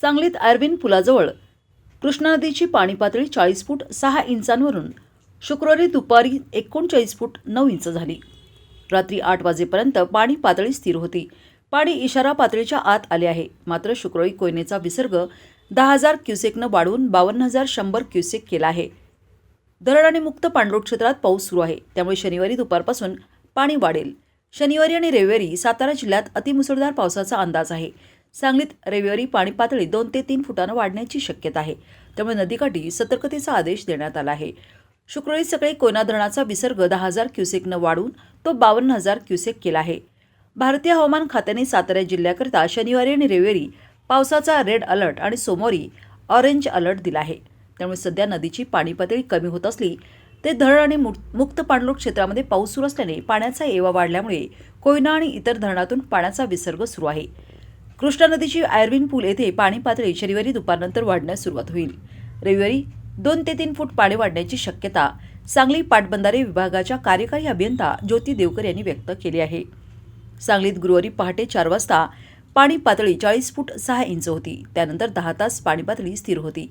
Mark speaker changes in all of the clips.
Speaker 1: सांगलीत आर्विन पुलाजवळ कृष्णा नदीची पाणी पातळी चाळीस फूट सहा इंचांवरून शुक्रवारी दुपारी एकोणचाळीस फूट नऊ इंच झाली. रात्री आठ वाजेपर्यंत पाणी पातळी स्थिर होती. पाणी इशारा पातळीच्या आत आले आहे. मात्र शुक्रवारी कोयनेचा विसर्ग दहा हजार क्युसेकनं वाढवून बावन्न हजार शंभर क्युसेक केला आहे. धरण आणि मुक्त पाणलोट क्षेत्रात पाऊस सुरू आहे. त्यामुळे शनिवारी दुपारपासून पाणी वाढेल. शनिवारी आणि रविवारी सातारा जिल्ह्यात अतिमुसळधार पावसाचा अंदाज आहे. सांगलीत रविवारी पाणी पातळी दोन ते तीन फुटानं वाढण्याची शक्यता आहे. त्यामुळे नदीकाठी सतर्कतेचा आदेश देण्यात आला आहे. शुक्रवारी सकाळी कोयना धरणाचा विसर्ग दहा हजार क्युसेकनं वाढून तो बावन्न हजार क्युसेक केला आहे. भारतीय हवामान खात्याने सातारा जिल्ह्याकरता शनिवारी आणि रविवारी पावसाचा रेड अलर्ट आणि सोमवारी ऑरेंज अलर्ट दिला आहे. त्यामुळे सध्या नदीची पाणी पातळी कमी होत असली ते धरण आणि मुक्त पाणलोट क्षेत्रामध्ये पाऊस सुरू असल्याने पाण्याचा एवा वाढल्यामुळे कोयना आणि इतर धरणातून पाण्याचा विसर्ग सुरू आहे. कृष्णा नदीची आयर्विन पूल येथे पाणी पातळी शनिवारी दुपारनंतर वाढण्यास सुरुवात होईल. रविवारी दोन ते तीन फूट पाणी वाढण्याची शक्यता सांगली पाटबंधारे विभागाच्या कार्यकारी अभियंता ज्योती देवकर यांनी व्यक्त केली आहे. सांगलीत गुरुवारी पहाटे चार वाजता पाणी पातळी चाळीस फूट सहा इंच होती. त्यानंतर दहा तास पाणी पातळी स्थिर होती.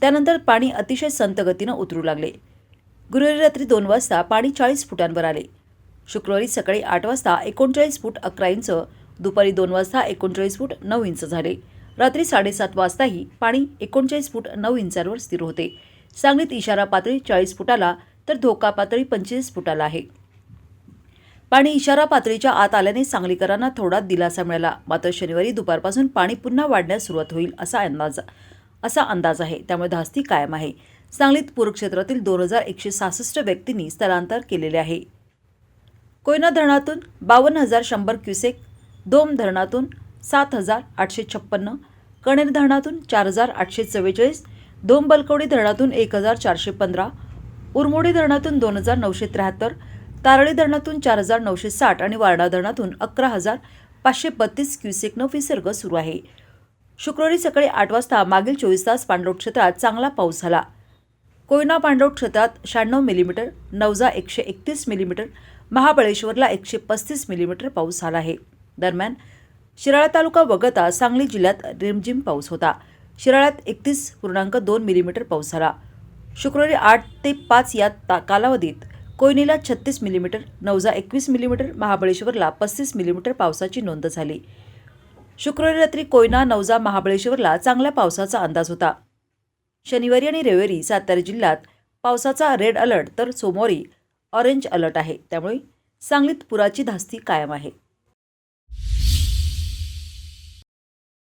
Speaker 1: त्यानंतर पाणी अतिशय संतगतीनं उतरू लागले. गुरुवारी रात्री दोन वाजता पाणी चाळीस फुटांवर आले. शुक्रवारी सकाळी आठ वाजता एकोणचाळीस फूट अकरा इंच दुपारी दोन वाजता एकोणचाळीस फूट नऊ इंच झाले. रात्री साडेसात वाजताही पाणी एकोणचाळीस फूट नऊ इंचांवर स्थिर होते. सांगलीत इशारा पातळी चाळीस फुटाला तर धोका पातळी पंचवीस फुटाला आहे. पाणी इशारा पातळीच्या आत आल्याने सांगलीकरांना थोडा दिलासा मिळाला. मात्र शनिवारी दुपारपासून पाणी पुन्हा वाढण्यास सुरुवात होईल असा अंदाज असा अंदाज आहे. त्यामुळे धास्ती कायम आहे. सांगलीत पूरक्षेत्रातील दोन हजार एकशे सहासष्ट व्यक्तींनी स्थलांतर केलेले आहे. कोयना धरणातून बावन्न हजार शंभर क्युसेक दोम धरणातून सात हजार आठशे छप्पन्न कणेर धरणातून चार हजार आठशे चव्वेचाळीस दोम बलकवडी धरणातून एक हजार चारशे पंधरा उरमोडी धरणातून दोन हजार नऊशे त्र्याहत्तर तारळी धरणातून चार हजार नऊशे साठ आणि वारणा धरणातून अकरा हजार पाचशे बत्तीस क्युसेकनं विसर्ग सुरू आहे. शुक्रवारी सकाळी आठ वाजता मागील चोवीस तास पाणलोट क्षेत्रात चांगला पाऊस झाला. कोयना पाणलोट क्षेत्रात शहाण्णव मिलीमीटर नवजा एकशे एकतीस मिलीमीटर महाबळेश्वरला एकशे पस्तीस मिलीमीटर पाऊस झाला आहे. दरम्यान शिराळा तालुका वगळता सांगली जिल्ह्यात रिमझिम पाऊस होता. शिराळ्यात एकतीस पूर्णांक दोन मिलीमीटर पाऊस झाला. शुक्रवारी आठ ते पाच या ता कालावधीत कोयनेला छत्तीस मिलीमीटर नवजा एकवीस मिलीमीटर महाबळेश्वरला पस्तीस मिलीमीटर पावसाची नोंद झाली. शुक्रवारी रात्री कोयना नवजा महाबळेश्वरला चांगल्या पावसाचा अंदाज होता. शनिवारी आणि रविवारी सातारा जिल्ह्यात पावसाचा रेड अलर्ट तर सोमवारी ऑरेंज अलर्ट आहे. त्यामुळे सांगलीत पुराची धास्ती कायम आहे.